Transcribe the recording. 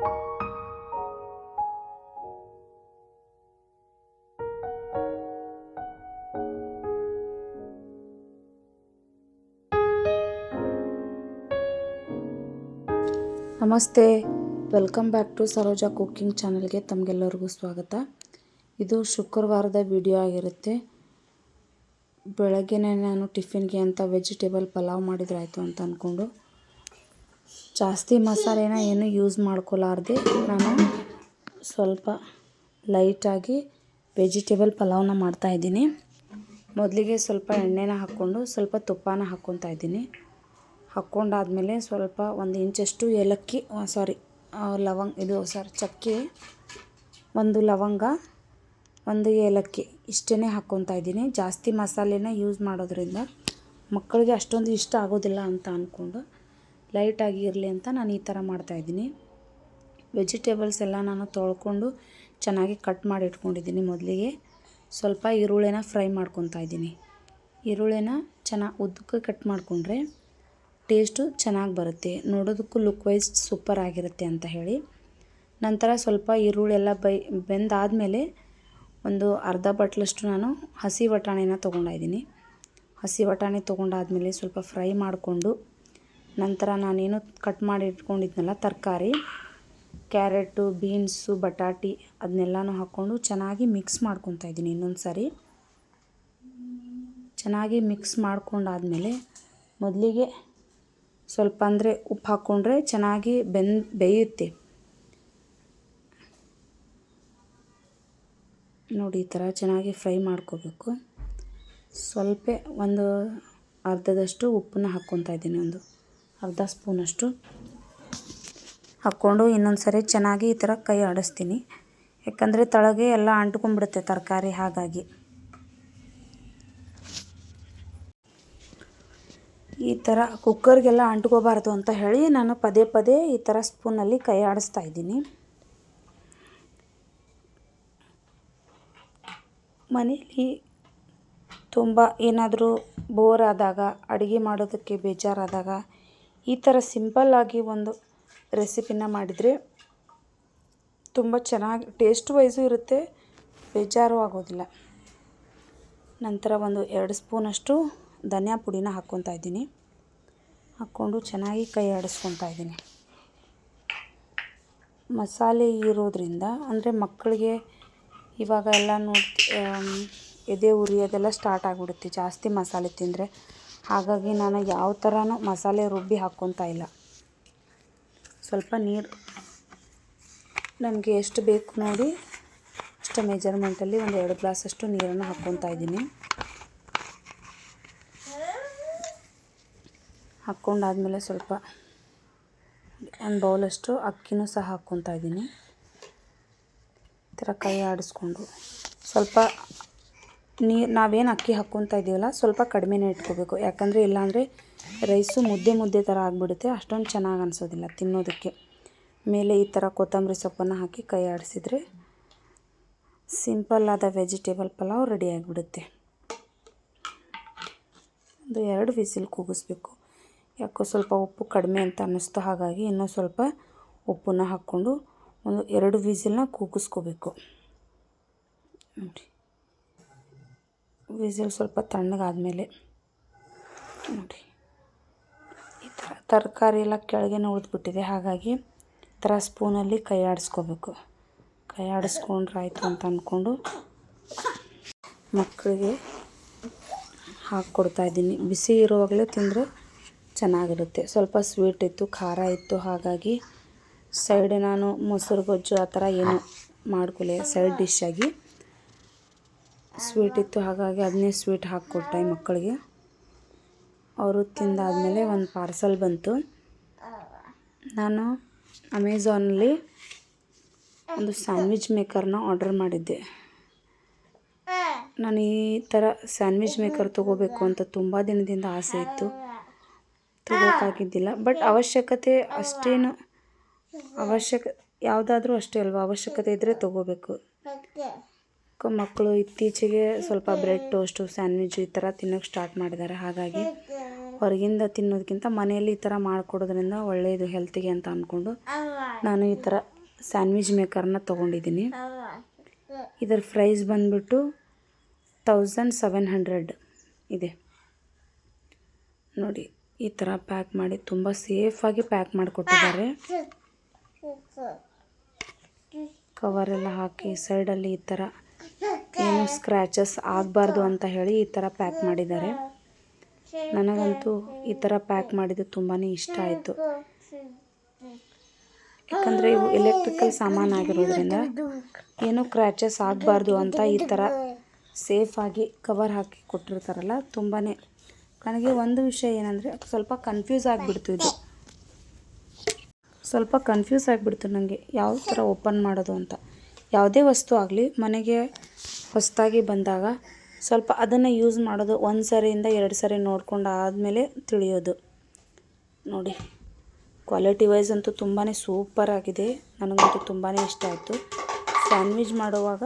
ನಮಸ್ತೆ, welcome back to Saroja cooking ಚಾನಲ್ಗೆ ತಮಗೆಲ್ಲರಿಗೂ ಸ್ವಾಗತ. ಇದು ಶುಕ್ರವಾರದ ವಿಡಿಯೋ ಆಗಿರುತ್ತೆ. ಬೆಳಗ್ಗೆನೇ ನಾನು ಟಿಫಿನ್ಗೆ ಅಂತ ವೆಜಿಟೇಬಲ್ ಪಲಾವ್ ಮಾಡಿದ್ರಾಯಿತು ಅಂತ ಅಂದ್ಕೊಂಡು ಜಾಸ್ತಿ ಮಸಾಲೆನ ಏನು ಯೂಸ್ ಮಾಡ್ಕೊಲಾರ್ದೆ ನಾನು ಸ್ವಲ್ಪ ಲೈಟಾಗಿ ವೆಜಿಟೇಬಲ್ ಪಲಾವ್ನ ಮಾಡ್ತಾಯಿದ್ದೀನಿ ಮೊದಲಿಗೆ ಸ್ವಲ್ಪ ಎಣ್ಣೆನ ಹಾಕ್ಕೊಂಡು ಸ್ವಲ್ಪ ತುಪ್ಪನ ಹಾಕ್ಕೊತಾ ಇದ್ದೀನಿ. ಹಾಕ್ಕೊಂಡಾದಮೇಲೆ ಸ್ವಲ್ಪ ಒಂದು ಇಂಚಷ್ಟು ಏಲಕ್ಕಿ ಸಾರಿ ಲವಂಗ, ಇದು ಸಾರಿ ಚಕ್ಕೆ, ಒಂದು ಲವಂಗ, ಒಂದು ಏಲಕ್ಕಿ ಇಷ್ಟೇ ಹಾಕ್ಕೊತಾ ಇದ್ದೀನಿ. ಜಾಸ್ತಿ ಮಸಾಲೆನ ಯೂಸ್ ಮಾಡೋದ್ರಿಂದ ಮಕ್ಕಳಿಗೆ ಅಷ್ಟೊಂದು ಇಷ್ಟ ಆಗೋದಿಲ್ಲ ಅಂತ ಅಂದ್ಕೊಂಡು ಲೈಟಾಗಿ ಇರಲಿ ಅಂತ ನಾನು ಈ ಥರ ಮಾಡ್ತಾಯಿದ್ದೀನಿ ವೆಜಿಟೇಬಲ್ಸ್ ಎಲ್ಲ ನಾನು ತೊಳ್ಕೊಂಡು ಚೆನ್ನಾಗಿ ಕಟ್ ಮಾಡಿ ಇಟ್ಕೊಂಡಿದ್ದೀನಿ ಮೊದಲಿಗೆ. ಸ್ವಲ್ಪ ಈರುಳ್ಳಿನ ಫ್ರೈ ಮಾಡ್ಕೊತಾ ಇದ್ದೀನಿ. ಈರುಳ್ಳಿನ ಚೆನ್ನಾಗಿ ಉದ್ದಕ್ಕೆ ಕಟ್ ಮಾಡಿಕೊಂಡ್ರೆ ಟೇಸ್ಟು ಚೆನ್ನಾಗಿ ಬರುತ್ತೆ. ನೋಡೋದಕ್ಕೂ ಲುಕ್ ವೈಸ್ ಸೂಪರ್ ಆಗಿರುತ್ತೆ ಅಂತ ಹೇಳಿ. ನಂತರ ಸ್ವಲ್ಪ ಈರುಳ್ಳಿ ಎಲ್ಲ ಬೈ ಬೆಂದಾದಮೇಲೆ ಒಂದು ಅರ್ಧ ಬಟ್ಲಷ್ಟು ನಾನು ಹಸಿ ಬಟಾಣಿನ ತೊಗೊಂಡಿದ್ದೀನಿ ಹಸಿ ಬಟಾಣಿ ತೊಗೊಂಡಾದಮೇಲೆ ಸ್ವಲ್ಪ ಫ್ರೈ ಮಾಡಿಕೊಂಡು ನಂತರ ನಾನೇನು ಕಟ್ ಮಾಡಿ ಇಟ್ಕೊಂಡಿದ್ನಲ್ಲ ತರಕಾರಿ, ಕ್ಯಾರೆಟು, ಬೀನ್ಸು, ಬಟಾಟಿ ಅದನ್ನೆಲ್ಲನೂ ಹಾಕ್ಕೊಂಡು ಚೆನ್ನಾಗಿ ಮಿಕ್ಸ್ ಮಾಡ್ಕೊತಾ ಇದ್ದೀನಿ ಇನ್ನೊಂದು ಸಾರಿ ಚೆನ್ನಾಗಿ ಮಿಕ್ಸ್ ಮಾಡ್ಕೊಂಡಾದ್ಮೇಲೆ ಮೊದಲಿಗೆ ಸ್ವಲ್ಪ ಅಂದರೆ ಉಪ್ಪು ಹಾಕ್ಕೊಂಡ್ರೆ ಚೆನ್ನಾಗಿ ಬೆಂದು ಬೇಯುತ್ತೆ. ನೋಡಿ ಈ ಥರ ಚೆನ್ನಾಗಿ ಫ್ರೈ ಮಾಡ್ಕೋಬೇಕು. ಸ್ವಲ್ಪ ಒಂದು ಅರ್ಧದಷ್ಟು ಉಪ್ಪನ್ನ ಹಾಕ್ಕೊತಾ ಇದ್ದೀನಿ ಒಂದು ಅರ್ಧ ಸ್ಪೂನಷ್ಟು ಹಾಕ್ಕೊಂಡು ಇನ್ನೊಂದು ಸರಿ ಚೆನ್ನಾಗಿ ಈ ಥರ ಕೈ ಆಡಿಸ್ತೀನಿ. ಯಾಕಂದರೆ ತಳಗೆ ಎಲ್ಲ ಅಂಟ್ಕೊಂಡ್ಬಿಡುತ್ತೆ ತರಕಾರಿ ಹಾಗಾಗಿ. ಈ ಥರ ಕುಕ್ಕರ್ಗೆಲ್ಲ ಅಂಟ್ಕೋಬಾರ್ದು ಅಂತ ಹೇಳಿ ನಾನು ಪದೇ ಪದೇ ಈ ಥರ ಸ್ಪೂನಲ್ಲಿ ಕೈ ಆಡಿಸ್ತಾ ಇದ್ದೀನಿ. ಮನೇಲಿ ತುಂಬ ಏನಾದರೂ ಬೋರ್ ಆದಾಗ, ಅಡುಗೆ ಮಾಡೋದಕ್ಕೆ ಬೇಜಾರಾದಾಗ ಈ ಥರ ಸಿಂಪಲ್ಲಾಗಿ ಒಂದು ರೆಸಿಪಿನ ಮಾಡಿದರೆ ತುಂಬ ಚೆನ್ನಾಗಿ, ಟೇಸ್ಟ್ ವೈಸು ಇರುತ್ತೆ, ಬೇಜಾರು ಆಗೋದಿಲ್ಲ. ನಂತರ ಒಂದು ಎರಡು ಸ್ಪೂನಷ್ಟು ಧನಿಯಾ ಪುಡಿನ ಹಾಕ್ಕೊತಾ ಇದ್ದೀನಿ. ಹಾಕ್ಕೊಂಡು ಚೆನ್ನಾಗಿ ಕೈ ಆಡಿಸ್ಕೊತಾ ಇದ್ದೀನಿ. ಮಸಾಲೆ ಇರೋದ್ರಿಂದ, ಅಂದರೆ ಮಕ್ಕಳಿಗೆ ಇವಾಗ ಎಲ್ಲ ನೋಡಿ, ಎದೆ ಉರಿಯೋದೆಲ್ಲ ಸ್ಟಾರ್ಟ್ ಆಗಿಬಿಡುತ್ತೆ. ಜಾಸ್ತಿ ಮಸಾಲೆ ತಿಂದರೆ ಹಾಗಾಗಿ ನಾನು ಯಾವ ಥರನೂ ಮಸಾಲೆ ರುಬ್ಬಿ ಹಾಕ್ಕೊತಾ ಇಲ್ಲ. ಸ್ವಲ್ಪ ನೀರು ನನಗೆ ಎಷ್ಟು ಬೇಕು ನೋಡಿ ಅಷ್ಟು ಮೆಜರ್ಮೆಂಟಲ್ಲಿ ಒಂದು ಎರಡು ಗ್ಲಾಸಷ್ಟು ನೀರನ್ನು ಹಾಕ್ಕೊತಾ ಇದ್ದೀನಿ. ಹಾಕ್ಕೊಂಡಾದಮೇಲೆ ಸ್ವಲ್ಪ ಒಂದು ಬೌಲಷ್ಟು ಅಕ್ಕಿನೂ ಸಹ ಹಾಕ್ಕೊತಾ ಇದ್ದೀನಿ. ಈ ಥರ ಕೈ ಆಡಿಸ್ಕೊಂಡು ಸ್ವಲ್ಪ ನೀರು ನಾವೇನು ಅಕ್ಕಿ ಹಾಕ್ಕೊತಾ ಇದ್ದೀವಲ್ಲ ಸ್ವಲ್ಪ ಕಡಿಮೆನೇ ಇಟ್ಕೋಬೇಕು. ಯಾಕಂದರೆ ಇಲ್ಲಾಂದರೆ ರೈಸು ಮುದ್ದೆ ಮುದ್ದೆ ಥರ ಆಗಿಬಿಡುತ್ತೆ, ಅಷ್ಟೊಂದು ಚೆನ್ನಾಗಿ ಅನಿಸೋದಿಲ್ಲ ತಿನ್ನೋದಕ್ಕೆ. ಮೇಲೆ ಈ ಥರ ಕೊತ್ತಂಬರಿ ಸೊಪ್ಪನ್ನು ಹಾಕಿ ಕೈ ಆಡಿಸಿದ್ರೆ ಸಿಂಪಲ್ಲಾದ ವೆಜಿಟೇಬಲ್ ಪಲಾವ್ ರೆಡಿ ಆಗಿಬಿಡುತ್ತೆ. ಒಂದು ಎರಡು ವಿಸಿಲ್ ಕೂಗಿಸ್ಬೇಕು. ಯಾಕೋ ಸ್ವಲ್ಪ ಉಪ್ಪು ಕಡಿಮೆ ಅಂತ ಅನ್ನಿಸ್ತು ಹಾಗಾಗಿ ಇನ್ನೂ ಸ್ವಲ್ಪ ಉಪ್ಪನ್ನ ಹಾಕ್ಕೊಂಡು ಒಂದು ಎರಡು ವಿಸಿಲ್ನ ಕೂಗಿಸ್ಕೋಬೇಕು. ನೋಡಿ. ವಿಸಿಲ್ ಸ್ವಲ್ಪ ತಣ್ಣಗಾದಮೇಲೆ ನೋಡಿ. ಈ ಥರ ತರಕಾರಿ ಎಲ್ಲ ಕೆಳಗೆ ಉಳಿದ್ಬಿಟ್ಟಿದೆ. ಹಾಗಾಗಿ ಈ ಥರ ಸ್ಪೂನಲ್ಲಿ ಕೈ ಆಡಿಸ್ಕೋಬೇಕು. ಕೈ ಆಡಿಸ್ಕೊಂಡ್ರೆ ಆಯಿತು ಅಂತ ಅಂದ್ಕೊಂಡು ಮಕ್ಕಳಿಗೆ ಹಾಕ್ಕೊಡ್ತಾ ಇದ್ದೀನಿ. ಬಿಸಿ ಇರುವಾಗಲೇ ತಿಂದರೆ ಚೆನ್ನಾಗಿರುತ್ತೆ. ಸ್ವಲ್ಪ ಸ್ವೀಟ್ ಇತ್ತು, ಖಾರ ಇತ್ತು. ಹಾಗಾಗಿ ಸೈಡ್ ನಾನು ಮೊಸರು ಗೊಜ್ಜು ಆ ಥರ ಏನು ಮಾಡ್ಕೊಲೆ. ಸೈಡ್ ಡಿಶ್ಶಾಗಿ ಸ್ವೀಟ್ ಇತ್ತು, ಹಾಗಾಗಿ ಅದನ್ನೇ ಸ್ವೀಟ್ ಹಾಕ್ಕೊಟ್ಟೆ ಮಕ್ಕಳಿಗೆ. ಅವರು ತಿಂದಾದಮೇಲೆ ಒಂದು ಪಾರ್ಸಲ್ ಬಂತು. ನಾನು ಅಮೆಝಾನಲ್ಲಿ ಒಂದು ಸ್ಯಾಂಡ್ವಿಚ್ ಮೇಕರ್ನ ಆರ್ಡರ್ ಮಾಡಿದ್ದೆ. ನಾನು ಈ ಥರ ಸ್ಯಾಂಡ್ವಿಚ್ ಮೇಕರ್ ತೊಗೋಬೇಕು ಅಂತ ತುಂಬ ದಿನದಿಂದ ಆಸೆ ಇತ್ತು. ತೊಗೋಕ್ಕಾಗಿದ್ದಿಲ್ಲ ಬಟ್ ಅವಶ್ಯಕತೆ ಅಷ್ಟೇನು, ಅವಶ್ಯಕ, ಯಾವುದಾದ್ರೂ ಅಷ್ಟೇ ಅಲ್ವಾ, ಅವಶ್ಯಕತೆ ಇದ್ದರೆ ತೊಗೋಬೇಕು. ಮಕ್ಕಳು ಇತ್ತೀಚೆಗೆ ಸ್ವಲ್ಪ ಬ್ರೆಡ್ ಟೋಸ್ಟು, ಸ್ಯಾಂಡ್ವಿಚ್ ಈ ಥರ ತಿನ್ನೋಕ್ಕೆ ಸ್ಟಾರ್ಟ್ ಮಾಡಿದ್ದಾರೆ. ಹಾಗಾಗಿ ಹೊರಗಿಂದ ತಿನ್ನೋದಕ್ಕಿಂತ ಮನೆಯಲ್ಲಿ ಈ ಥರ ಮಾಡಿಕೊಡೋದ್ರಿಂದ ಒಳ್ಳೆಯದು ಹೆಲ್ತಿಗೆ ಅಂತ ಅಂದ್ಕೊಂಡು ನಾನು ಈ ಥರ ಸ್ಯಾಂಡ್ವಿಚ್ ಮೇಕರ್ನ ತೊಗೊಂಡಿದ್ದೀನಿ. ಇದರ ಪ್ರೈಸ್ ಬಂದುಬಿಟ್ಟು ತೌಸಂಡ್ ಸೆವೆನ್ ಹಂಡ್ರೆಡ್ ಇದೆ. ನೋಡಿ, ಈ ಥರ ಪ್ಯಾಕ್ ಮಾಡಿ ತುಂಬ ಸೇಫಾಗಿ ಪ್ಯಾಕ್ ಮಾಡಿಕೊಟ್ಟಿದ್ದಾರೆ. ಕವರೆಲ್ಲ ಹಾಕಿ ಸೈಡಲ್ಲಿ ಈ ಥರ ಏನು ಸ್ಕ್ರ್ಯಾಚಸ್ ಆಗಬಾರ್ದು ಅಂತ ಹೇಳಿ ಈ ಥರ ಪ್ಯಾಕ್ ಮಾಡಿದ್ದಾರೆ. ನನಗಂತೂ ಈ ಥರ ಪ್ಯಾಕ್ ಮಾಡಿದ್ದು ತುಂಬಾ ಇಷ್ಟ ಆಯಿತು. ಯಾಕಂದರೆ ಇವು ಎಲೆಕ್ಟ್ರಿಕಲ್ ಸಾಮಾನು ಆಗಿರೋದ್ರಿಂದ ಏನೂ ಕ್ರ್ಯಾಚಸ್ ಆಗಬಾರ್ದು ಅಂತ ಈ ಥರ ಸೇಫಾಗಿ ಕವರ್ ಹಾಕಿ ಕೊಟ್ಟಿರ್ತಾರಲ್ಲ ತುಂಬಾ ನನಗೆ ಒಂದು ವಿಷಯ ಏನಂದರೆ ಸ್ವಲ್ಪ ಕನ್ಫ್ಯೂಸ್ ಆಗಿಬಿಡ್ತು ಇದು. ಸ್ವಲ್ಪ ಕನ್ಫ್ಯೂಸ್ ಆಗಿಬಿಡ್ತು ನನಗೆ ಯಾವ ಥರ ಓಪನ್ ಮಾಡೋದು ಅಂತ. ಯಾವುದೇ ವಸ್ತು ಆಗಲಿ ಮನೆಗೆ ಹೊಸದಾಗಿ ಬಂದಾಗ ಸ್ವಲ್ಪ ಅದನ್ನು ಯೂಸ್ ಮಾಡೋದು ಒಂದು ಸರಿಯಿಂದ ಎರಡು ಸರಿ ನೋಡ್ಕೊಂಡು ಆದಮೇಲೆ ತಿಳಿಯೋದು. ನೋಡಿ ಕ್ವಾಲಿಟಿ ವೈಸ್ ಅಂತೂ ತುಂಬಾ ಸೂಪರ್ ಆಗಿದೆ. ನನಗಂತೂ ತುಂಬಾ ಇಷ್ಟ ಆಯಿತು. ಸ್ಯಾಂಡ್ವಿಚ್ ಮಾಡುವಾಗ